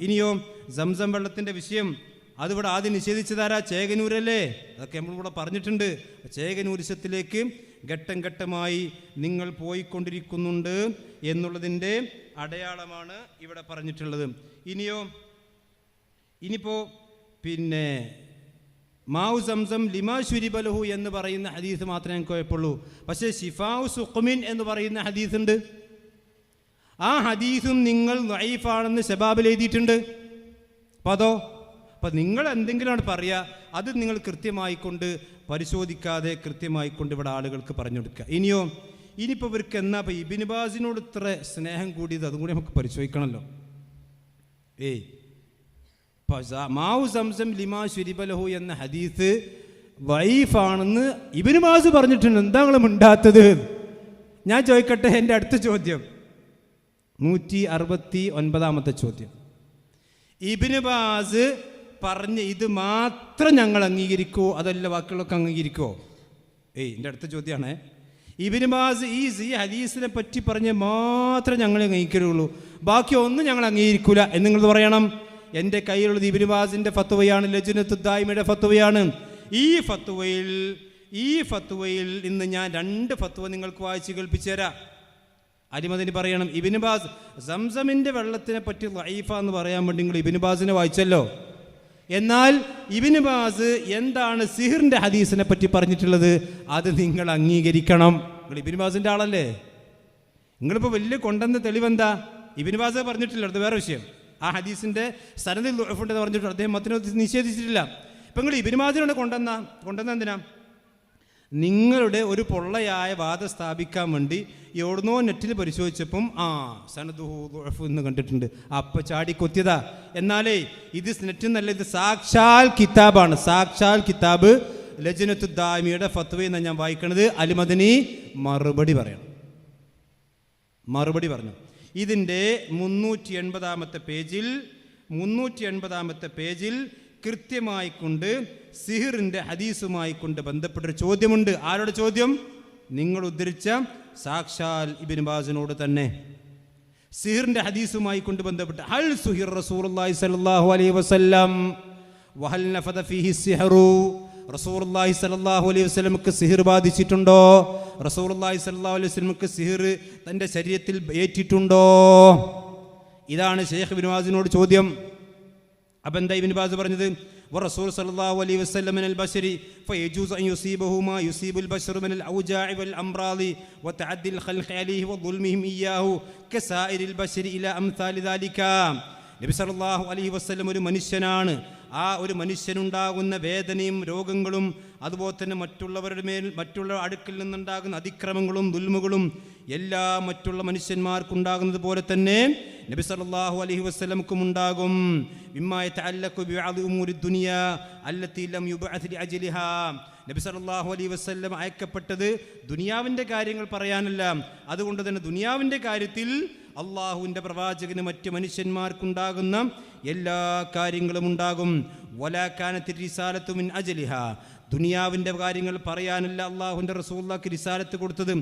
ഇനിയോ സംസം വെള്ളത്തിന്റെ വിഷയം അതിവിടെ ആദ്യം നിഷേധിച്ചതാരാ ചേകനൂരല്ലേ? അതൊക്കെ നമ്മളിവിടെ പറഞ്ഞിട്ടുണ്ട്. ചേകനൂരിശത്തിലേക്ക് ഘട്ടം ഘട്ടമായി നിങ്ങൾ പോയിക്കൊണ്ടിരിക്കുന്നുണ്ട് എന്നുള്ളതിന്റെ അടയാളമാണ് ഇവിടെ പറഞ്ഞിട്ടുള്ളത്. ഇനിയോ ഇനിയിപ്പോൾ പിന്നെ മാവു സംസം ലിമാ ശുരിബലഹു എന്ന് പറയുന്ന ഹദീസ് മാത്രമേ ഞങ്ങൾക്ക് കുഴപ്പമുള്ളൂ പക്ഷേ ഷിഫാവു സുഖമിൻ എന്ന് പറയുന്ന ഹദീസ് ഉണ്ട് ആ ഹദീസും നിങ്ങൾ നൈഫാണെന്ന് ശബാബിൽ എഴുതിയിട്ടുണ്ട്. അപ്പോൾ അതോ അപ്പം നിങ്ങൾ എന്തെങ്കിലുമാണ് പറയുക അത് നിങ്ങൾ കൃത്യമായി കൊണ്ട് പരിശോധിക്കാതെ കൃത്യമായി കൊണ്ട് ഇവിടെ ആളുകൾക്ക് പറഞ്ഞു കൊടുക്കുക. ഇനിയോ ഇനിയിപ്പോൾ ഇവർക്ക് എന്നാ ഇപ്പം ഇബിനുബാസിനോട് ഇത്ര സ്നേഹം കൂടിയത് അതും കൂടി നമുക്ക് പരിശോധിക്കണമല്ലോ. ഏയ് മാവു സംസം ലിമാ ശുരിബലഹു എന്ന ഹദീസ് വൈഫാണെന്ന് ഇബിനുബാസ് പറഞ്ഞിട്ടുണ്ട്. എന്താ നിങ്ങൾ മിണ്ടാത്തത്? ഞാൻ ചോദിക്കട്ടെ എന്റെ അടുത്ത ചോദ്യം. നൂറ്റി അറുപത്തി ഒൻപതാമത്തെ ചോദ്യം. ഇബിന് ബാസ് പറഞ്ഞ ഇത് മാത്രം ഞങ്ങൾ അംഗീകരിക്കുമോ അതല്ല വാക്കുകളൊക്കെ അംഗീകരിക്കുമോ ഏയ് എന്റെ അടുത്ത ചോദ്യമാണ്. ഇബിന് ബാസ് ഈ ഈ ഹദീസിനെ പറ്റി പറഞ്ഞ് മാത്രം ഞങ്ങൾ അംഗീകരിക്കുള്ളൂ. ബാക്കി ഒന്നും ഞങ്ങൾ അംഗീകരിക്കൂല. എന്ന് നിങ്ങൾ പറയണം. എന്റെ കയ്യിലുള്ളത് ഇബിന് ബാസിന്റെ ഫത്തുവയാണ് ലജുനത്തുദ്ദായ്മയുടെ ഫത്തുവയാണ് ഈ ഫത്തുവയിൽ ഈ ഫത്തുവയിൽ ഇന്ന് ഞാൻ രണ്ട് ഫത്തുവ നിങ്ങൾക്ക് വായിച്ച് കേൾപ്പിച്ചു തരാം. അരിമതിന് പറയണം ഇബിനുബാസ് സംസമിന്റെ വെള്ളത്തിനെ പറ്റി ലൈഫ എന്ന് പറയാൻ വേണ്ടി നിങ്ങൾ ഇബിനുബാസിനെ വായിച്ചല്ലോ. എന്നാൽ ഇബിനുബാസ് എന്താണ് സിഹിറിന്റെ ഹദീസിനെ പറ്റി പറഞ്ഞിട്ടുള്ളത്? അത് നിങ്ങൾ അംഗീകരിക്കണം. നിങ്ങൾ ഇബിനുബാസിന്റെ ആളല്ലേ? നിങ്ങളിപ്പോൾ വലിയ കൊണ്ടെന്ന തെളിവെന്താ? ഇബിനുബാസ് പറഞ്ഞിട്ടില്ല അത് വേറെ വിഷയം. ആ ഹദീസിന്റെ സനദിൽ ഉണ്ടെന്ന് പറഞ്ഞിട്ട് അദ്ദേഹം മത്തിനെ നിഷേധിച്ചിട്ടില്ല. ഇപ്പം നിങ്ങൾ ഇബിനുബാസിനോട് കൊണ്ടെന്ന കൊണ്ടെന്ന എന്തിനാ? നിങ്ങളുടെ ഒരു പൊള്ളയായ വാദം സ്ഥാപിക്കാൻ വേണ്ടി എവിടുന്നോ നെറ്റിൽ പരിശോധിച്ചപ്പം ആ സനദുഹു എന്ന് കണ്ടിട്ടുണ്ട്. അപ്പ ചാടി കൊത്തിയതാ. എന്നാലേ ഇത് നെറ്റ് നല്ല ഇത് സാക്ഷാൽ കിതാബാണ്. സാക്ഷാൽ കിതാബ് ലജനത്തു ദാമിയുടെ ഫത്വ എന്നാണ് ഞാൻ വായിക്കണത്. അലിമദനി മറുപടി പറയണം. മറുപടി പറഞ്ഞു. ഇതിന്റെ മുന്നൂറ്റി എൺപതാമത്തെ പേജിൽ മുന്നൂറ്റി എൺപതാമത്തെ പേജിൽ കൃത്യമായി കൊണ്ട് സിഹിറിന്റെ ഹദീസുമായി കൊണ്ട് ബന്ധപ്പെട്ടൊരു ചോദ്യമുണ്ട്. ആരുടെ ചോദ്യം? നിങ്ങൾ ഉദ്ധരിച്ച സാക്ഷാൽ ഇബിൻ ബാസിനോട് തന്നെ. സിഹിറിന്റെ ഹദീസുമായി കൊണ്ട് ബന്ധപ്പെട്ട് ഹൽ സുഹിർ റസൂലുള്ളാഹി സല്ലല്ലാഹു അലൈഹി വസല്ലം വഹൽ നഫദ ഫീഹി സിഹറു. റസൂലുള്ളാഹി സല്ലല്ലാഹു അലൈഹി വസല്ലമക്ക് സിഹിർ ബാധിച്ചിട്ടുണ്ടോ? റസൂലുള്ളാഹി സല്ലല്ലാഹു അലൈഹി വസല്ലമക്ക് സിഹിർ തന്റെ ശരീരത്തിൽ ഏറ്റിട്ടുണ്ടോ? ഇതാണ് ഷെയ്ഖ് ബിൻവാസിനോട് ചോദ്യം. അപ്പം എന്താ ഇബിൻ ബാസ് പറഞ്ഞത് ورسول صلى الله عليه وسلم من البشر فيجوز أن يصيبه ما يصيب البشر من الأوجاع والأمراض وتعدي الخلق عليه وظلمهم إياه كسائر البشر إلى أمثال ذلك നബി സല്ലല്ലാഹു അലൈഹി വസല്ലം ഒരു മനുഷ്യനാണ് ആ ഒരു മനുഷ്യനുണ്ടാകുന്ന വേദനയും രോഗങ്ങളും അതുപോലെ തന്നെ മറ്റുള്ളവരുടെ മേൽ മറ്റുള്ള അടുക്കിൽ നിന്നുണ്ടാകുന്ന അതിക്രമങ്ങളും ദുൽമുകളും എല്ലാ മറ്റുള്ള മനുഷ്യന്മാർക്കുണ്ടാകുന്നത് പോലെ തന്നെ നബി സല്ലല്ലാഹു അലൈഹി വസല്ലമക്കും ഉണ്ടാകും. ലം യുബഅത് നബി സല്ലല്ലാഹു അലൈഹി വസല്ലം അയക്കപ്പെട്ടത് ദുനിയാവിന്റെ കാര്യങ്ങൾ പറയാനല്ല. അതുകൊണ്ട് തന്നെ ദുനിയാവിന്റെ കാര്യത്തിൽ അള്ളാഹുവിന്റെ പ്രവാചകന് മറ്റ് മനുഷ്യന്മാർക്കുണ്ടാകുന്ന എല്ലാ കാര്യങ്ങളും ഉണ്ടാകും. മിൻ ദുനിയാവിന്റെ കാര്യങ്ങൾ പറയാനല്ല അള്ളാഹുന്റെ റസൂള്ളാക്ക് റിസാലത്ത് കൊടുത്തത്.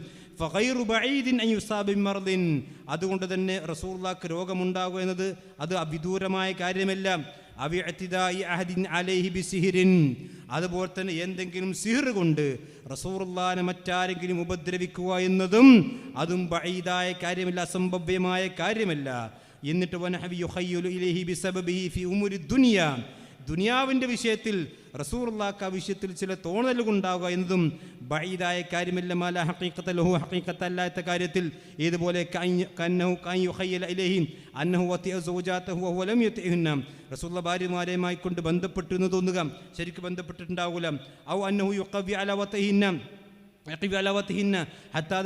ബിമർദിൻ അതുകൊണ്ട് തന്നെ റസൂള്ളാക്ക് രോഗമുണ്ടാകുക എന്നത് അത് അവിദൂരമായ കാര്യമല്ല. ബിസിഹിരിൻ. അതുപോലെ തന്നെ എന്തെങ്കിലും സിഹിർ കൊണ്ട് റസൂറുല്ലാനെ മറ്റാരെങ്കിലും ഉപദ്രവിക്കുക എന്നതും അതും ബഈദായ കാര്യമല്ല അസംഭവ്യമായ കാര്യമല്ല. എന്നിട്ട് ദുനിയാവിന്റെ വിഷയത്തിൽ റസൂറുല്ലാക്ക് ആ വിഷയത്തിൽ ചില തോന്നലുകൾ ഉണ്ടാവുക എന്നതും ബൈദായ കാര്യമല്ല മാല ഹഖീഖത്ത ലഹു ഹക്കീക്കത്തല്ലാത്ത കാര്യത്തിൽ ഇതുപോലെ റസൂള്ള ഭാര്യമാരെയുമായി കൊണ്ട് ബന്ധപ്പെട്ടു എന്ന് തോന്നുക. ശരിക്കും ബന്ധപ്പെട്ടിട്ടുണ്ടാവില്ല ഔ അന്നഹു യുഖവി അല വതഹിന്ന യഖവി അല വതഹിന്ന ഹത്താ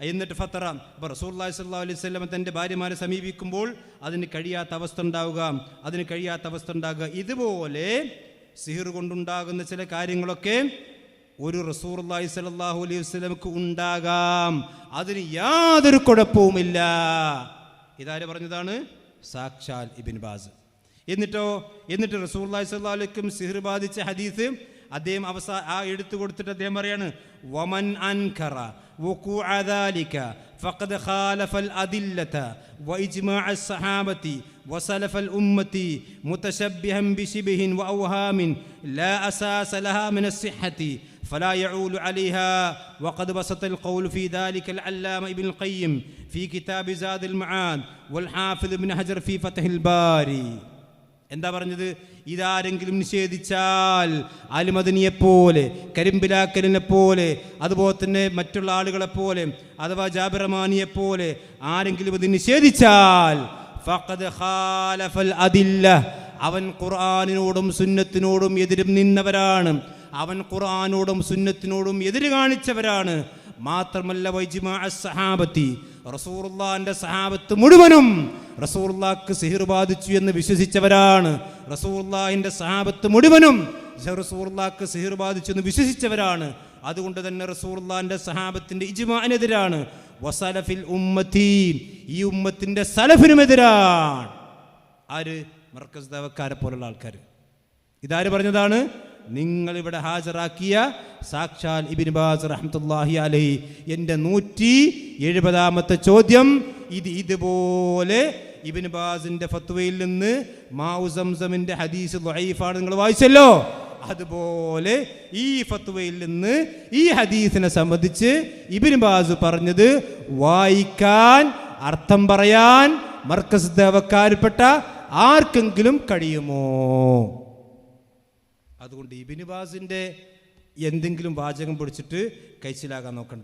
എന്നിട്ട് ഫത്തറ. അപ്പോൾ റസൂല്ലാ സ്വല്ലല്ലാഹു അലൈഹി വസല്ലം തന്റെ ഭാര്യമാരെ സമീപിക്കുമ്പോൾ അതിന് കഴിയാത്ത അവസ്ഥ ഉണ്ടാവുക. അതിന് കഴിയാത്ത അവസ്ഥ ഉണ്ടാകുക. ഇതുപോലെ സിഹിർ കൊണ്ടുണ്ടാകുന്ന ചില കാര്യങ്ങളൊക്കെ ഒരു റസൂർല്ലാഹി സലാഹു അലൈഹി വസ്ലമക്ക് ഉണ്ടാകാം. അതിന് യാതൊരു കുഴപ്പവുമില്ല. ഇതാര് പറഞ്ഞതാണ്? സാക്ഷാൽ ഇബിൻ ബാസ്. എന്നിട്ടോ? എന്നിട്ട് റസൂർല്ലാഹി സ്വല്ലല്ലാഹു അലൈക്കും സിഹിർ ബാധിച്ച ഹദീസ് അദ്ദേഹം അവസാ ആ എടുത്തു കൊടുത്തിട്ട് അദ്ദേഹം പറയാണ് വമൻ അൻകറ وقوع ذلك فقد خالف الأدلة وإجماع الصحابة وسلف الأمة متشبها بشبه وأوهام لا أساس لها من الصحة فلا يعول عليها وقد بسط القول في ذلك العلامة ابن القيم في كتاب زاد المعاد والحافظ ابن حجر في فتح الباري എന്താ പറഞ്ഞത്? ഇതാരെങ്കിലും നിഷേധിച്ചാൽ അലിമദനിയെ പോലെ കരിമ്പിലാക്കലിനെ പോലെ അതുപോലെ തന്നെ മറ്റുള്ള ആളുകളെ പോലെ അഥവാ ജാബിറമാനിയെ പോലെ ആരെങ്കിലും ഇത് നിഷേധിച്ചാൽ അവൻ ഖുർആാനിനോടും സുന്നത്തിനോടും എതിരും നിന്നവരാണ്. അവൻ ഖുർആാനോടും സുന്നത്തിനോടും എതിര് കാണിച്ചവരാണ്. മാത്രമല്ല വൈജിമാ സഹാബത്തി റസൂറുല്ലാന്റെ സഹാബത്ത് മുഴുവനും റസൂറുല്ലാക്ക് സിഹിർ ബാധിച്ചു എന്ന് വിശ്വസിച്ചവരാണ്. റസൂറുല്ലാഹിന്റെ സഹാബത്ത് മുഴുവനും റസൂറുല്ലാക്ക് സിഹിർ ബാധിച്ചു എന്ന് വിശ്വസിച്ചവരാണ്. അതുകൊണ്ട് തന്നെ റസൂറുല്ലാന്റെ സഹാബത്തിന്റെ ഇജ്മാനെതിരാണ് വസലഫിൽ ഉമ്മത്തി ഈ ഉമ്മത്തിന്റെ സലഫിനുമെതിരാണ്. ആര്? മർക്കസ് ദവക്കാരെ പോലുള്ള ആൾക്കാർ ഇതാര് പറഞ്ഞതാണ്? നിങ്ങൾ ഇവിടെ ഹാജരാക്കിയ സാക്ഷാൽ ഇബിൻ ബാസ് റഹ്മത്തുല്ലാഹി അലഹി. എന്റെ നൂറ്റി എഴുപതാമത്തെ ചോദ്യം ഇത് ഇതുപോലെ ഇബിൻ ബാസിന്റെ ഫത്വയിൽ നിന്ന് മാവു സംസമിന്റെ ഹദീസ് ലൈഫാണ് നിങ്ങൾ വായിച്ചല്ലോ. അതുപോലെ ഈ ഫത്വയിൽ നിന്ന് ഈ ഹദീസിനെ സംബന്ധിച്ച് ഇബിൻ ബാസ് പറഞ്ഞത് വായിക്കാൻ അർത്ഥം പറയാൻ മർക്കസ് ദേവക്കാരിൽപ്പെട്ട ആർക്കെങ്കിലും കഴിയുമോ? അതുകൊണ്ട് ഇബിന് ബാസിന്റെ എന്തെങ്കിലും വാചകം പിടിച്ചിട്ട് കഴിച്ചിലാകാൻ നോക്കണ്ട.